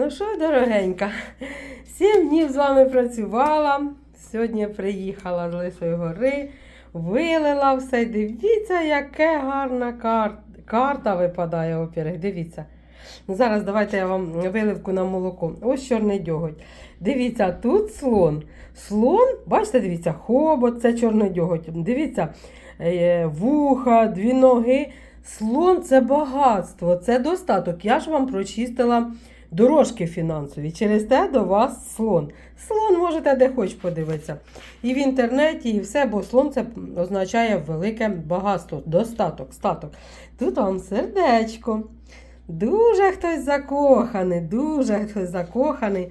Ну що, дорогенька, сім днів з вами працювала. Сьогодні приїхала з Лисої гори, вилила все. Дивіться, яка гарна кар... карта випадає, во-первых, Дивіться. Ну, Зараз давайте я вам виливку на молоко. Ось чорний дьоготь. Дивіться, тут слон. Слон, бачите, дивіться, хобот, це чорний дьоготь. Дивіться, е, вуха, дві ноги. Слон це багатство, це достаток. Я ж вам прочистила дорожки фінансові. Через те до вас слон. Слон можете де хоч подивитися. І в інтернеті, і все, бо слон це означає велике багатство, достаток, статок. Тут вам сердечко. Дуже хтось закоханий, дуже хтось закоханий.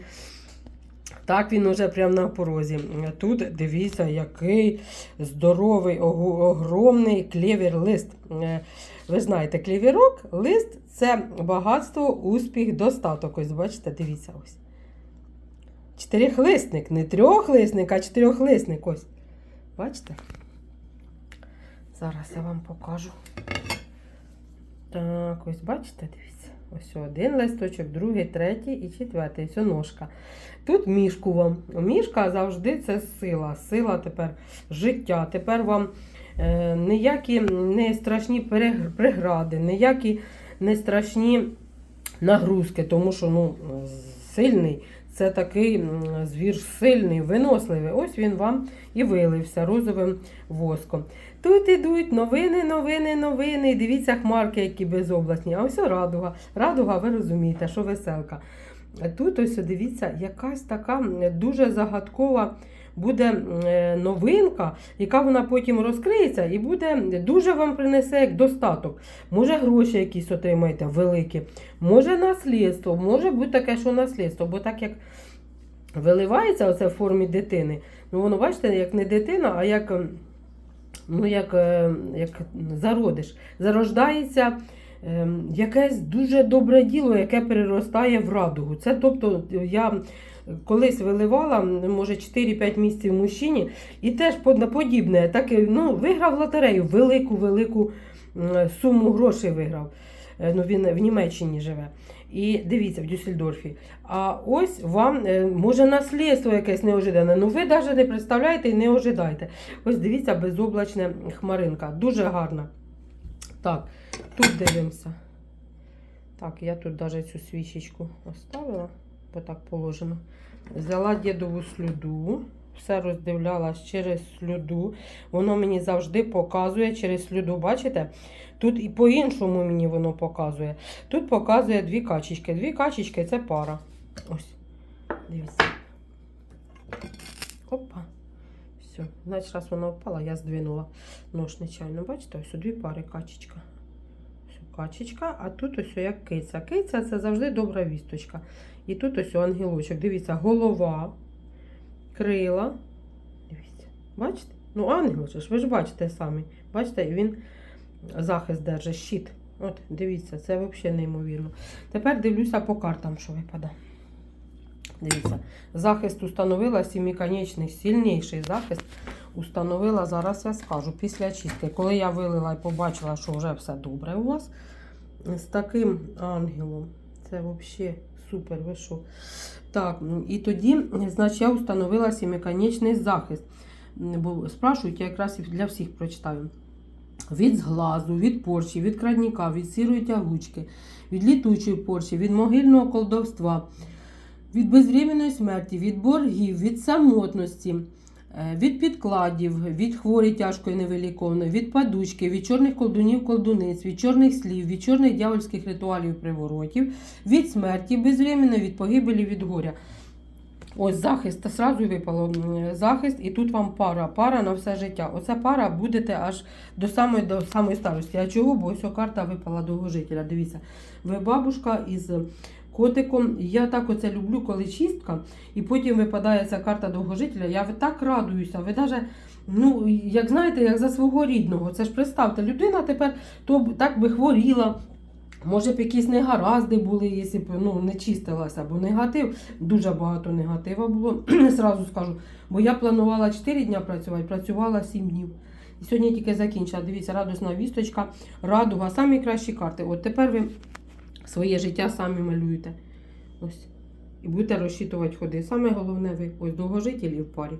Так він уже прямо на порозі. Тут дивіться, який здоровий, огромний клєвір лист. Е, Ви знаєте, клєвірок, лист це багатство, успіх, достаток. Ось бачите, дивіться ось. Чотирихлисник, не трьохлисник, а чотирьохлисник. Ось. Бачите? Зараз я вам покажу. Так, ось бачите, дивіться. Ось один листочок, другий, третій і четвертий. Ось ножка. Тут мішку вам. Мішка завжди це сила. Сила тепер життя. Тепер вам е, ніякі не страшні прегради, ніякі не страшні нагрузки, тому що ну, сильний. Це такий звір сильний, виносливий. Ось він вам і вилився розовим воском. Тут ідуть новини, новини, новини. Дивіться, хмарки, які безобласні. А ось радуга. Радуга, ви розумієте, що веселка. Тут ось дивіться, якась така дуже загадкова буде е, новинка, яка вона потім розкриється і буде дуже вам принесе як достаток. Може, гроші якісь отримаєте великі, може наслідство, може бути таке, що наслідство, бо так як виливається оце в формі дитини, ну воно бачите, як не дитина, а як, ну, як, е, як зародиш. Зарождається якесь дуже добре діло, яке переростає в радугу. Це тобто я. Колись виливала, може, 4-5 місяців мужчині, і теж под- подібне. Так, ну, виграв лотерею, велику-велику суму грошей виграв. Е, Ну, він в Німеччині живе. І дивіться, в Дюссельдорфі. А ось вам е, може наслідство якесь неожидане. Ну ви навіть не представляєте і не ожидайте. Ось дивіться, безоблачна хмаринка. Дуже гарна. Так, тут дивимося. Так, я тут навіть цю свічечку оставила, бо так положено. Взяла дідову слюду, все роздивлялась через слюду. Воно мені завжди показує через слюду. Бачите? Тут і по-іншому мені воно показує. Тут показує дві качечки. Дві качечки це пара. Ось. Дивіться. Опа. Все. Значить, раз вона впала, я здвинула нож нечайно. Бачите, ось дві пари качечка. Ось качечка, а тут ось як киця. Киця це завжди добра вісточка. І тут ось ангелочок. Дивіться, голова, крила. Дивіться. Бачите? Ну, ангел же ж, ви ж бачите самі. Бачите, він захист держить, щит. От, дивіться, це взагалі неймовірно. Тепер дивлюся по картам, що випадає. Дивіться, захист установила сіміконечний, сильніший захист установила, зараз я скажу, після чистки. Коли я вилила і побачила, що вже все добре у вас, з таким ангелом, це взагалі супер, ви що? Так, і тоді, значить, я установила сімиконечний захист. Бо спрашують, я якраз для всіх прочитаю. Від зглазу, від порчі, від крадніка, від сірої тягучки, від літучої порчі, від могильного колдовства, від безвременної смерті, від боргів, від самотності, е, від підкладів, від хворі тяжкої невиліковної, від падучки, від чорних колдунів, колдуниць, від чорних слів, від чорних дявольських ритуалів приворотів, від смерті безвременної, від погибелі, від горя. Ось захист, та сразу випало захист, і тут вам пара, пара на все життя. Оця пара будете аж до самої до самої старості. А чого? Бо ось карта випала довгожителя. Дивіться, ви бабушка із котиком. Я так оце люблю, коли чистка, і потім випадає ця карта довгожителя. Я так радуюся. Ви навіть, ну, як знаєте, як за свого рідного. Це ж представте, людина тепер то так би хворіла. Може б якісь негаразди були, якщо б ну, не чистилася, бо негатив, дуже багато негатива було, зразу скажу. Бо я планувала 4 дні працювати, працювала 7 днів. І сьогодні тільки закінчила. Дивіться, радісна вісточка, радуга, самі кращі карти. От тепер ви своє життя самі малюєте. Ось і будете розчитувати ходи. Саме головне ви ось довгожителі в парі.